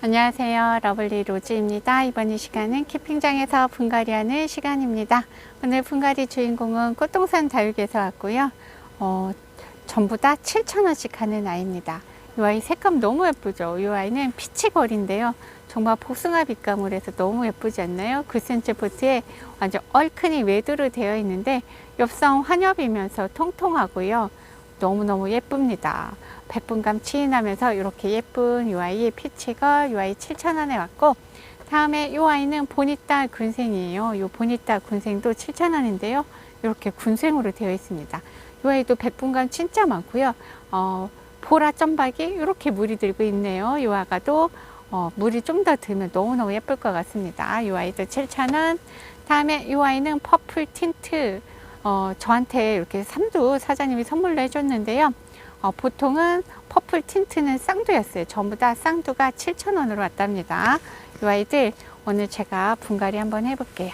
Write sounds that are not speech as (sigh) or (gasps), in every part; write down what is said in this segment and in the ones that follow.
안녕하세요. 러블리 로즈입니다. 이번 이 시간은 캠핑장에서 분갈이 하는 시간입니다. 오늘 분갈이 주인공은 꽃동산 다육에서 왔고요. 어, 전부 다 7,000원씩 하는 아이입니다. 이 아이 색감 너무 예쁘죠? 이 아이는 피치걸인데요. 정말 복숭아 빛감을 해서 너무 예쁘지 않나요? 9cm 포트에 완전 얼큰이 외두로 되어 있는데 엽성 환엽이면서 통통하고요. 너무너무 예쁩니다. 백분감 치인하면서 이렇게 예쁜 이 아이의 피치가 이 아이 7,000원에 왔고 다음에 이 아이는 보니따 군생이에요. 이 보니따 군생도 7,000원인데요. 이렇게 군생으로 되어 있습니다. 이 아이도 백분감 진짜 많고요. 어, 보라 점박이 이렇게 물이 들고 있네요. 이 아가도 어, 물이 좀 더 들면 너무너무 예쁠 것 같습니다. 이 아이도 7,000원. 다음에 이 아이는 퍼플 틴트. 어, 저한테 이렇게 삼두 사장님이 선물로 해줬는데요. 어, 보통은 퍼플 틴트는 쌍두였어요. 전부 다 쌍두가 7,000원으로 왔답니다. 이 아이들 오늘 제가 분갈이 한번 해볼게요.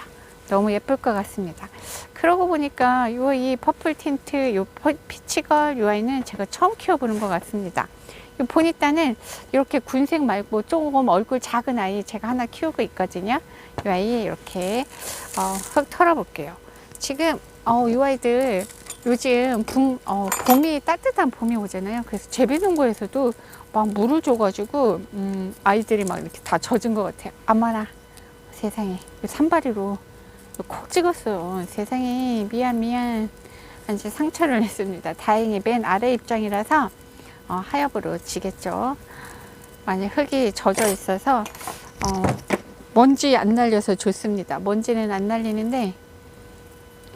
너무 예쁠 것 같습니다. 그러고 보니까 요 이 퍼플 틴트, 요 퍼- 피치걸 요 아이는 제가 처음 키워보는 것 같습니다. 이 보니따는 이렇게 군색 말고 조금 얼굴 작은 아이 제가 하나 키우고 있거든요. 이 아이 이렇게 어, 흙 털어볼게요. 지금 어, 이 아이들 요즘 봄, 어, 봄이 따뜻한 봄이 오잖아요. 그래서 제비농구에서도 막 물을 줘가지고 음, 아이들이 막 이렇게 다 젖은 것 같아요. 아마나 세상에 이 산발이로 콕 찍었어요. 세상에 미안 미안 완전 상처를 냈습니다. 다행히 맨 아래 입장이라서 어, 하엽으로 지겠죠. 많이 흙이 젖어 있어서 어, 먼지 안 날려서 좋습니다. 먼지는 안 날리는데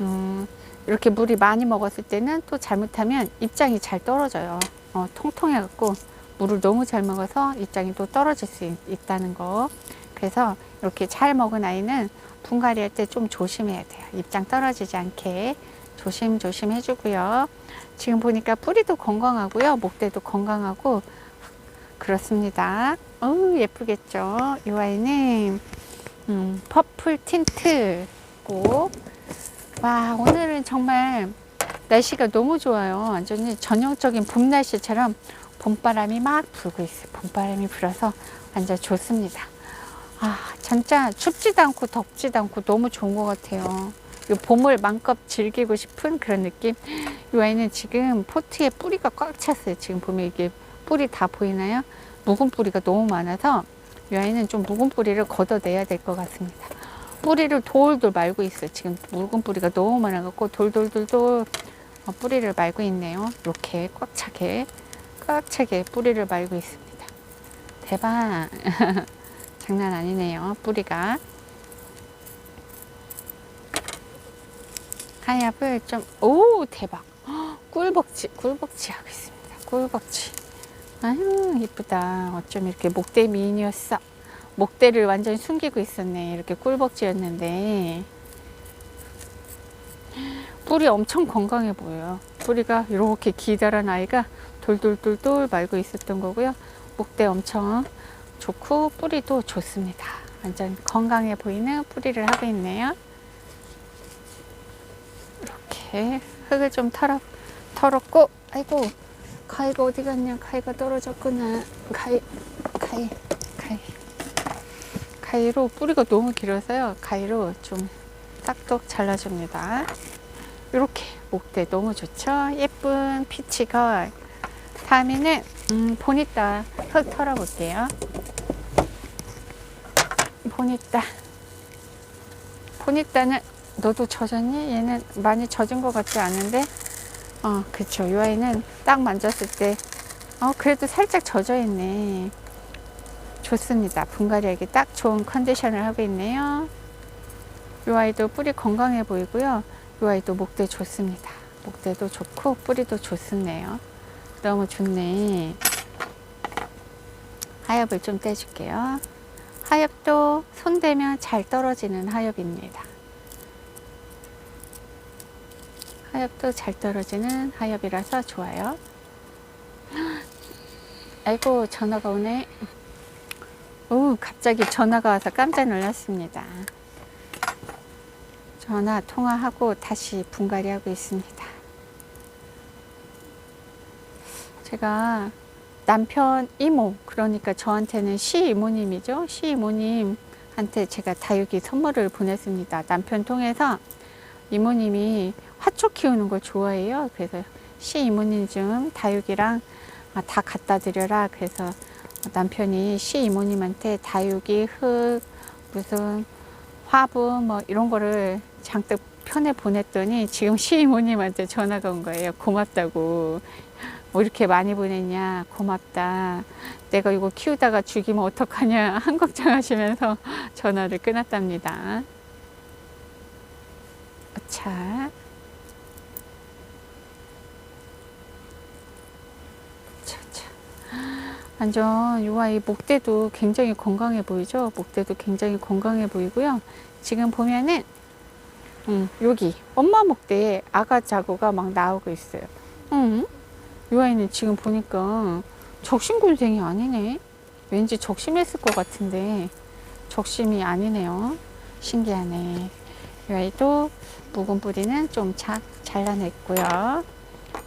음, 이렇게 물이 많이 먹었을 때는 또 잘못하면 입장이 잘 떨어져요. 어, 통통해갖고 물을 너무 잘 먹어서 입장이 또 떨어질 수 있, 있다는 거. 그래서 이렇게 잘 먹은 아이는 분갈이 할 때 좀 조심해야 돼요. 입장 떨어지지 않게 조심조심 해주고요. 지금 보니까 뿌리도 건강하고요. 목대도 건강하고 그렇습니다. 어우 예쁘겠죠. 이 아이는 음, 퍼플 틴트고 와 오늘은 정말 날씨가 너무 좋아요. 완전히 전형적인 봄 날씨처럼 봄바람이 막 불고 있어요. 봄바람이 불어서 완전 좋습니다. 아 진짜 춥지도 않고 덥지도 않고 너무 좋은 것 같아요. 이 봄을 마음껏 즐기고 싶은 그런 느낌. 이 아이는 지금 포트에 뿌리가 꽉 찼어요. 지금 보면 이게 뿌리 다 보이나요? 묵은 뿌리가 너무 많아서 이 아이는 좀 묵은 뿌리를 걷어내야 될 것 같습니다. 뿌리를 돌돌 말고 있어요. 지금 묵은 뿌리가 너무 많아갖고 돌돌돌돌 어, 뿌리를 말고 있네요. 이렇게 꽉 차게 꽉 차게 뿌리를 말고 있습니다. 대박! (laughs) 장난 아니네요. 뿌리가 하엽을 좀 오 대박! 헉, (gasps) 꿀벅지 꿀벅지 하고 있습니다. 꿀벅지 아유 이쁘다. 어쩜 이렇게 목대 미인이었어. 목대를 완전히 숨기고 있었네. 이렇게 꿀벅지였는데. 뿌리 엄청 건강해 보여요. 뿌리가 이렇게 기다란 아이가 돌돌돌돌 말고 있었던 거고요. 목대 엄청 좋고 뿌리도 좋습니다. 완전 건강해 보이는 뿌리를 하고 있네요. 이렇게 흙을 좀 털어, 털었고, 아이고, 가위가 어디 갔냐? 가위가 떨어졌구나. 가위, 가위, 가위. 가위로 뿌리가 너무 길어서요. 가위로 좀 딱똑 잘라줍니다. 이렇게 목대 너무 좋죠? 예쁜 피치걸. 다음에는 음, 보니따 흙 털어볼게요. 보니따. 보니따는 너도 젖었니? 얘는 많이 젖은 것 같지 않은데? 어, 그쵸. 이 아이는 딱 만졌을 때, 어, 그래도 살짝 젖어 있네. 좋습니다. 분갈이하기 딱 좋은 컨디션을 하고 있네요. 이 아이도 뿌리 건강해 보이고요. 이 아이도 목대 좋습니다. 목대도 좋고 뿌리도 좋습네요. 너무 좋네. 하엽을 좀 떼줄게요. 하엽도 손대면 잘 떨어지는 하엽입니다. 하엽도 잘 떨어지는 하엽이라서 좋아요. 아이고 전화가 오네. 오 갑자기 전화가 와서 깜짝 놀랐습니다. 전화 통화하고 다시 분갈이 하고 있습니다. 제가 남편 이모 그러니까 저한테는 시 이모님이죠. 시 이모님한테 제가 다육이 선물을 보냈습니다. 남편 통해서 이모님이 화초 키우는 걸 좋아해요. 그래서 시 이모님 좀 다육이랑 아, 다 갖다 드려라. 그래서 남편이 시 이모님한테 다육이 흙 무슨 화분 뭐 이런 거를 잔뜩 편에 보냈더니 지금 시 이모님한테 전화가 온 거예요. 고맙다고. 뭐 이렇게 많이 보냈냐. 고맙다. 내가 이거 키우다가 죽이면 어떡하냐. (laughs) 한 걱정하시면서 전화를 끊었답니다. 자. 자, 자. 완전 이 아이 목대도 굉장히 건강해 보이죠? 목대도 굉장히 건강해 보이고요. 지금 보면은 음, 여기 엄마 목대에 아가 자구가 막 나오고 있어요. 음, 이 아이는 지금 보니까 적심굴생이 아니네. 왠지 적심했을 것 같은데 적심이 아니네요. 신기하네. 이 아이도 묵은 뿌리는 좀 자, 잘라냈고요.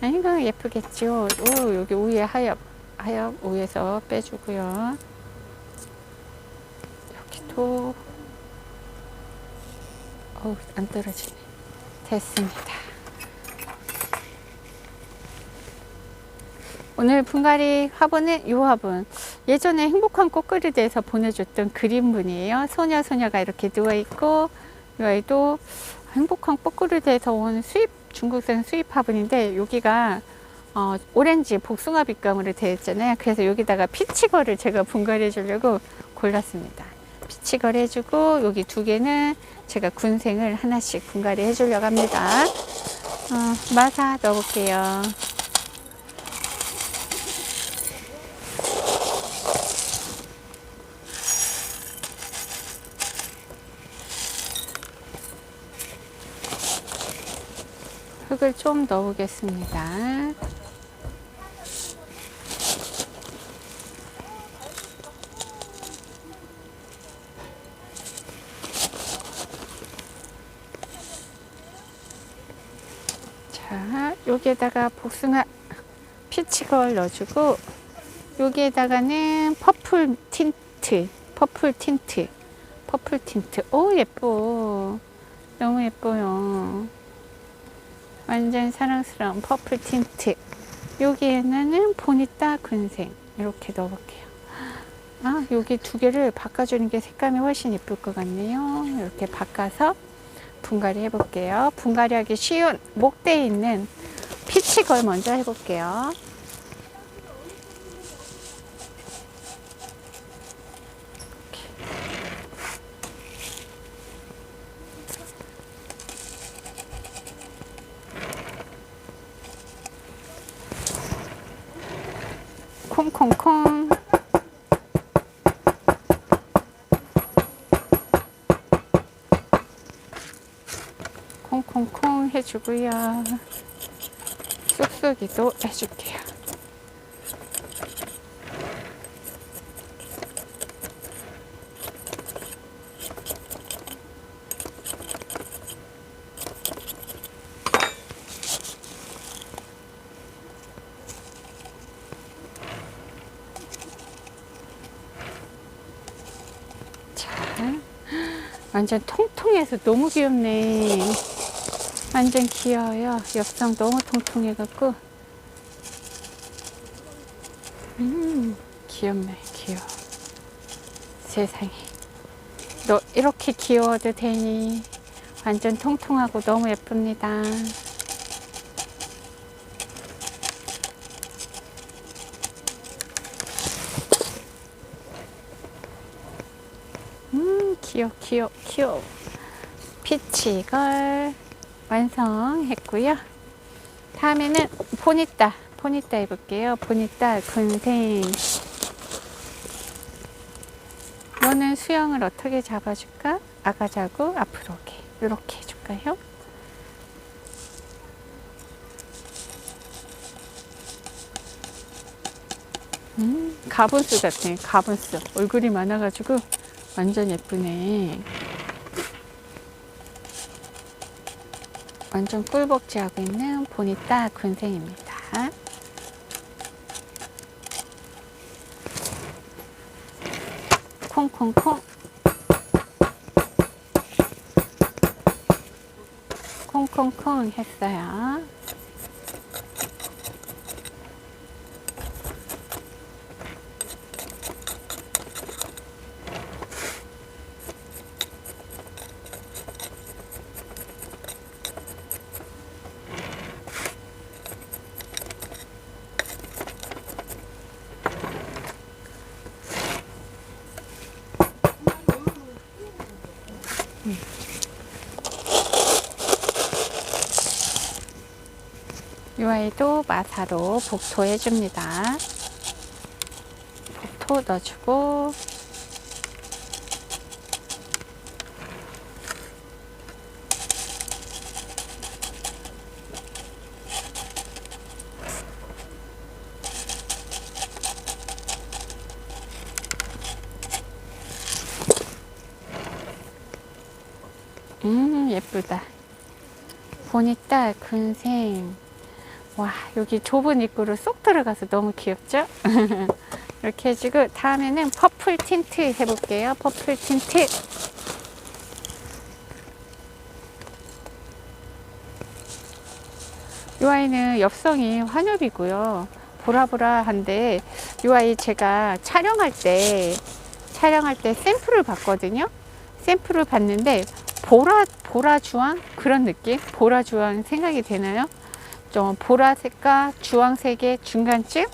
아이고 예쁘겠죠. 오, 여기 위에 하엽 하엽 위에서 빼주고요. 여기도 어우 안 떨어지네. 됐습니다. 오늘 분갈이 화분은 이 화분 예전에 행복한 꽃그리드에서 보내줬던 그림분이에요. 소녀 소녀가 이렇게 누워 있고 이 아이도 행복한 꽃그리드에서 온 수입 중국산 수입 화분인데 여기가 어, 오렌지 복숭아 빛감으로 되어 있잖아요. 그래서 여기다가 피치거를 제가 분갈이 해주려고 골랐습니다. 피치걸 해주고 여기 두 개는 제가 군생을 하나씩 분갈이 해주려고 합니다. 어, 마사 넣어볼게요. 흙을 좀 넣어보겠습니다. 자, 여기에다가 복숭아 피치걸 넣어주고 여기에다가는 퍼플 틴트, 퍼플 틴트, 퍼플 틴트. 오 예뻐, 너무 예뻐요. 완전 사랑스러운 퍼플 틴트. 여기에는 보니따 군생 이렇게 넣어볼게요. 아, 여기 두 개를 바꿔주는 게 색감이 훨씬 예쁠 것 같네요. 이렇게 바꿔서 분갈이 해볼게요. 분갈이 하기 쉬운 목대에 있는 피치걸 먼저 해볼게요. 콩콩콩. 콩콩콩 해주고요. 쑥쑥이도 해줄게요. 자, 완전 통통해서 너무 귀엽네. 완전 귀여워요. 엽성 너무 통통해갖고. 음, 귀엽네, 귀여워. 세상에. 너 이렇게 귀여워도 되니? 완전 통통하고 너무 예쁩니다. 음, 귀여워, 귀여워, 귀여워. 피치걸 완성했고요. 다음에는 보니따, 보니따 해볼게요. 보니따 군생. 너는 수영을 어떻게 잡아줄까? 아가자고 앞으로 오게. 이렇게 해줄까요? 음, 가분수 같아. 가분수. 얼굴이 많아가지고 완전 예쁘네. 완전 꿀벅지하고 있는 보니따 군생입니다. 콩콩콩 콩콩콩 했어요. 이 아이도 마사로 복토해 줍니다. 복토 넣어주고 음 예쁘다. 보니까 근생 와 여기 좁은 입구로 쏙 들어가서 너무 귀엽죠? (laughs) 이렇게 해주고 다음에는 퍼플 틴트 해볼게요. 퍼플 틴트 이 아이는 엽성이 환엽이고요. 보라보라한데 이 아이 제가 촬영할 때 촬영할 때 샘플을 봤거든요. 샘플을 봤는데 보라 보라 주황 그런 느낌? 보라 주황 생각이 되나요? 좀 보라색과 주황색의 중간쯤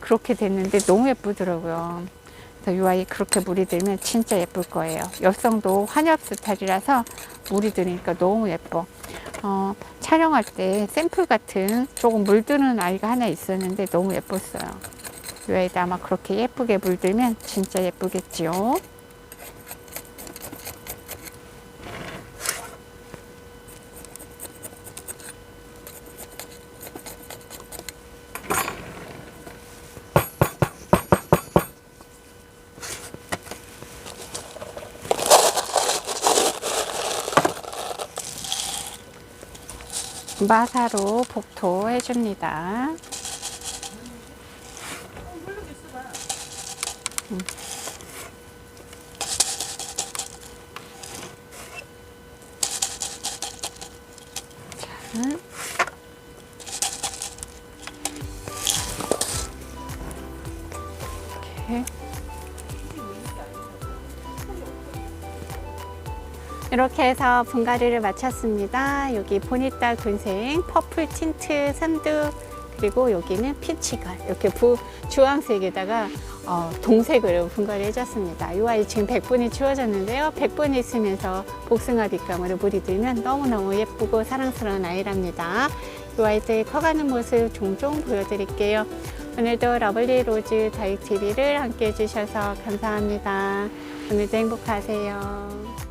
그렇게 됐는데 너무 예쁘더라고요. 그래서 이 아이 그렇게 물이 들면 진짜 예쁠 거예요. 엽성도 환엽 스타일이라서 물이 들으니까 너무 예뻐. 어, 촬영할 때 샘플 같은 조금 물드는 아이가 하나 있었는데 너무 예뻤어요. 이 아이도 아마 그렇게 예쁘게 물들면 진짜 예쁘겠지요. 마사로 복토 해 줍니다. 음. 이렇게 해서 분갈이를 마쳤습니다. 여기 보니따 군생, 퍼플 틴트 산두, 그리고 여기는 피치걸 이렇게 부, 주황색에다가 어, 동색으로 분갈이 해줬습니다. 이 아이 지금 100분이 추워졌는데요. 100분이 있으면서 복숭아 빛감으로 물이 들면 너무너무 예쁘고 사랑스러운 아이랍니다. 이 아이들 커가는 모습 종종 보여드릴게요. 오늘도 러블리 로즈 다육TV를 함께 해주셔서 감사합니다. 오늘도 행복하세요.